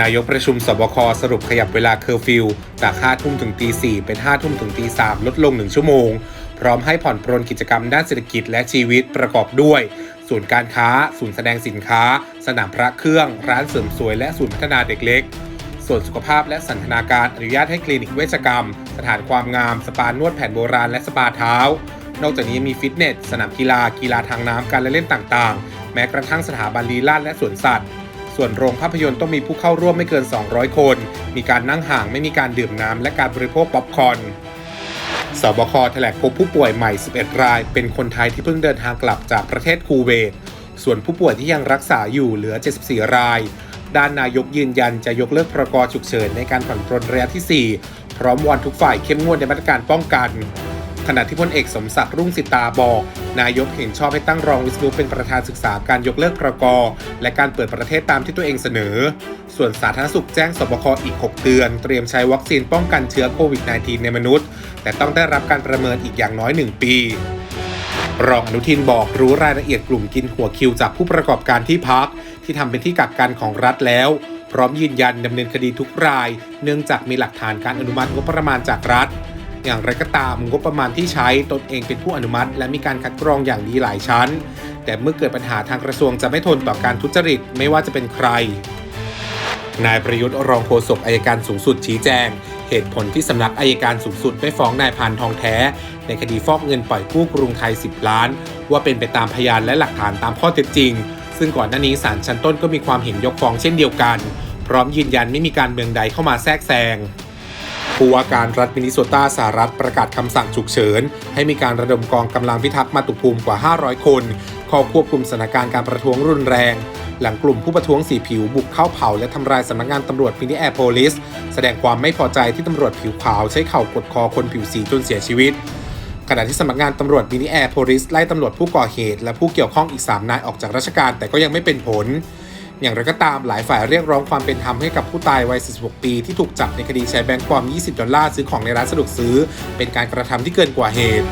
นายกประชุมสบคสรุปขยับเวลาเคอร์ฟิวจาก5ทุ่มถึงตี4เป็น5ทุ่มถึงตี3ลดลง 1 ชั่วโมง พร้อมให้ผ่อนปรนกิจกรรมด้านเศรษฐกิจและชีวิตประกอบด้วยศูนย์การค้า ศูนย์แสดงสินค้า สนามพระเครื่อง ร้านเสริมสวย และศูนย์พัฒนาเด็กเล็ก ส่วนสุขภาพและสันทนาการอนุญาตให้คลินิกเวชกรรม สถานความงาม สปานวดแผนโบราณและสปาเท้า นอกจากนี้มีฟิตเนส สนามกีฬา กีฬาทางน้ำการเล่นต่างๆ แม้กระทั่งสถาบันลีลาดและสวนสัตว์ ส่วนโรงภาพยนตร์ต้องมีผู้เข้าร่วมไม่เกิน 200 คน มีการนั่งห่างไม่มีการดื่มน้ำและการบริโภคป๊อปคอร์นสบคแถลงพบผู้ป่วยใหม่ 11 ราย เป็นคนไทยที่เพิ่งเดินทางกลับจากประเทศคูเวต ส่วนผู้ป่วยที่ยังรักษาอยู่เหลือ 74 ราย ด้านนายกยืนยันจะยกเลิกพรกฉุกเฉินในการผ่อนปรนระยะที่ 4 พร้อมวอนทุกฝ่ายเข้มงวดในมาตรการป้องกัน ขณะที่พลเอกสมศักดิ์รุ่งสิตาบอก นายกเห็นชอบให้ตั้งรองวิศนุเป็นประธานศึกษาการยกเลิกพรกและการเปิดประเทศตามที่ตัวเองเสนอ ส่วนสาธารณสุขแจ้งสบคอีก 6 เดือน เตรียมใช้วัคซีนป้องกันเชื้อโควิด -19 ในมนุษย์ แต่ต้องได้รับการประเมินอีกอย่างน้อย 1 ปีรองอนุทินบอกรู้รายละเอียดกลุ่มกินหัวคิวจากผู้ประกอบการที่พัก ที่ทำเป็นที่กักกันของรัฐแล้ว พร้อมยืนยันดำเนินคดีทุกราย เนื่องจากมีหลักฐานการอนุมัติงบประมาณจากรัฐ อย่างไรก็ตามงบประมาณที่ใช้ตนเองเป็นผู้อนุมัติ และมีการคัดกรองอย่างดีหลายชั้น แต่เมื่อเกิดปัญหาทางกระทรวงจะไม่ทนต่อการทุจริตไม่ว่าจะเป็นใคร นายประยุทธ์รองโฆษกอายการสูงสุดชี้แจง เหตุผลที่สำนักอายการสูงสุดไม่ฟ้องนายพานทองแท้ ในคดีฟอกเงินปล่อยกู้กรุงไทย 10 ล้าน ว่าเป็นไปตามพยานและหลักฐานตามข้อเท็จจริง ซึ่งก่อนหน้านี้ศาลชั้นต้นก็มีความเห็นยกฟ้องเช่นเดียวกัน พร้อมยืนยันไม่มีการเมืองใดเข้ามาแทรกแซง ผู้ว่าการรัฐมินนิโซตาสหรัฐประกาศคำสั่งฉุกเฉิน ให้มีการระดมกองกำลังพิทักษ์มาตุภูมิกว่า 500 คนเข้าควบคุมสถานการณ์การประท้วงรุนแรง หลังกลุ่มผู้ประท้วงสีผิวบุกเข้าเผาและทำลายสำนักงานตำรวจมินิแอโพลิส แสดงความไม่พอใจที่ตำรวจผิวขาวใช้เข่ากดคอคนผิวสีจนเสียชีวิตขณะที่สำนักงานตำรวจมินิแอร์โพลิสไล่ตำรวจผู้ก่อเหตุ และผู้เกี่ยวข้องอีก 3 นายออกจากราชการแต่ก็ยังไม่เป็นผล อย่างไรก็ตามหลายฝ่ายเรียกร้องความเป็นธรรมให้กับผู้ตายวัย 46 ปี ที่ถูกจับในคดีใช้แบงก์ปลอม 20 ดอลลาร์ซื้อของในร้านสะดวกซื้อ เป็นการกระทำที่เกินกว่าเหตุ